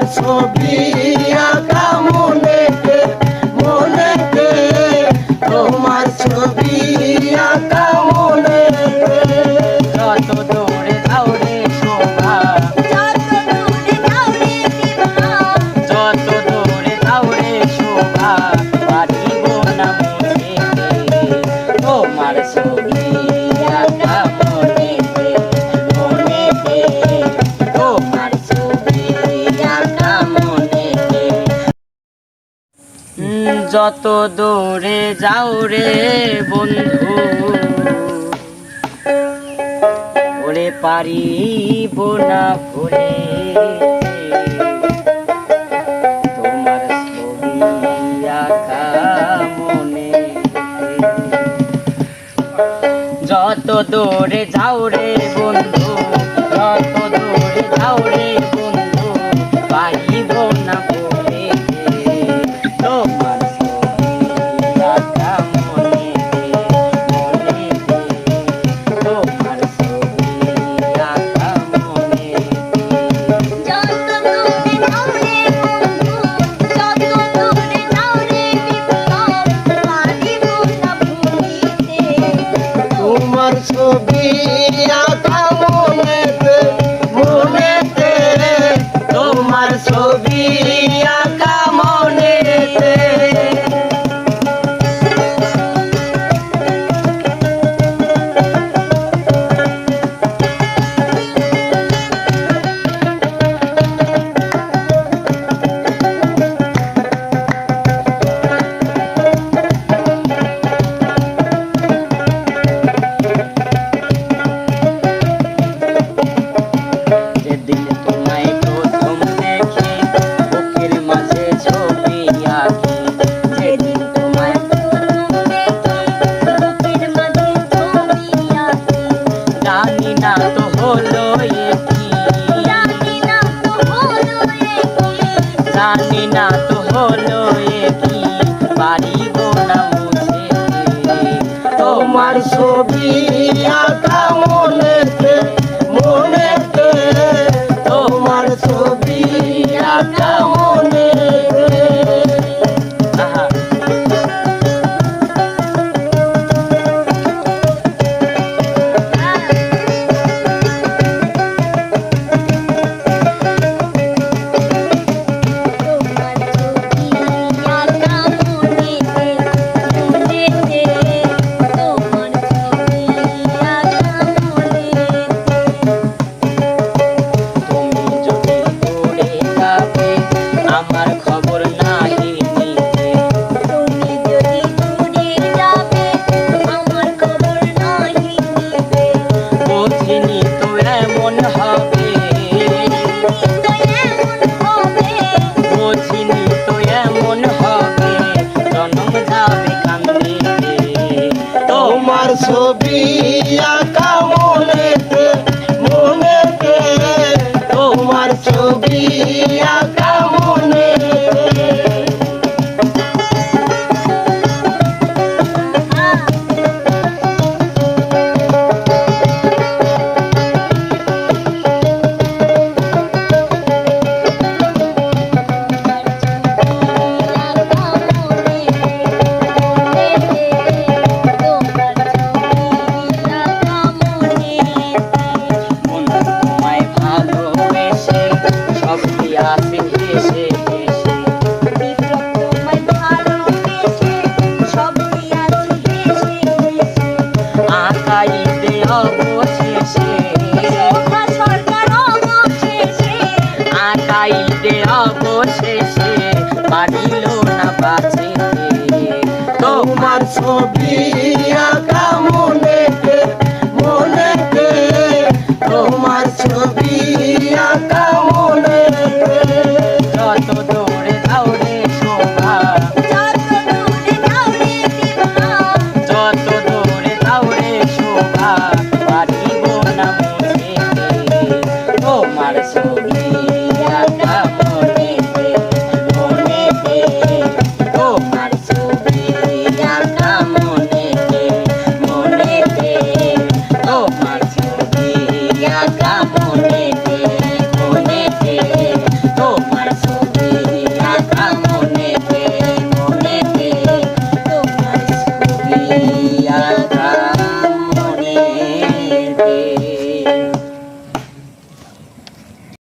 তোমার ছবি যত দৌড়ে যাও রে বন্ধু, ওরে পারিব না মনে যত দূরে যাও রে বন্ধু, যত দৌড়ে যাও রে বন্ধু পাইব না যেদিন তোমায় প্রথম দেখি। বুকের মাঝে ছবি আঁকি। যেদিন তোমায় জানি না তো হলো একি জানি না তো হলো একি পারিব না মুছে। তোমার ছবি ছবি আকাইতে অবশেষে পারিল না বাঁচিতে। তোমার ছবি আঁকা মনে মনেতে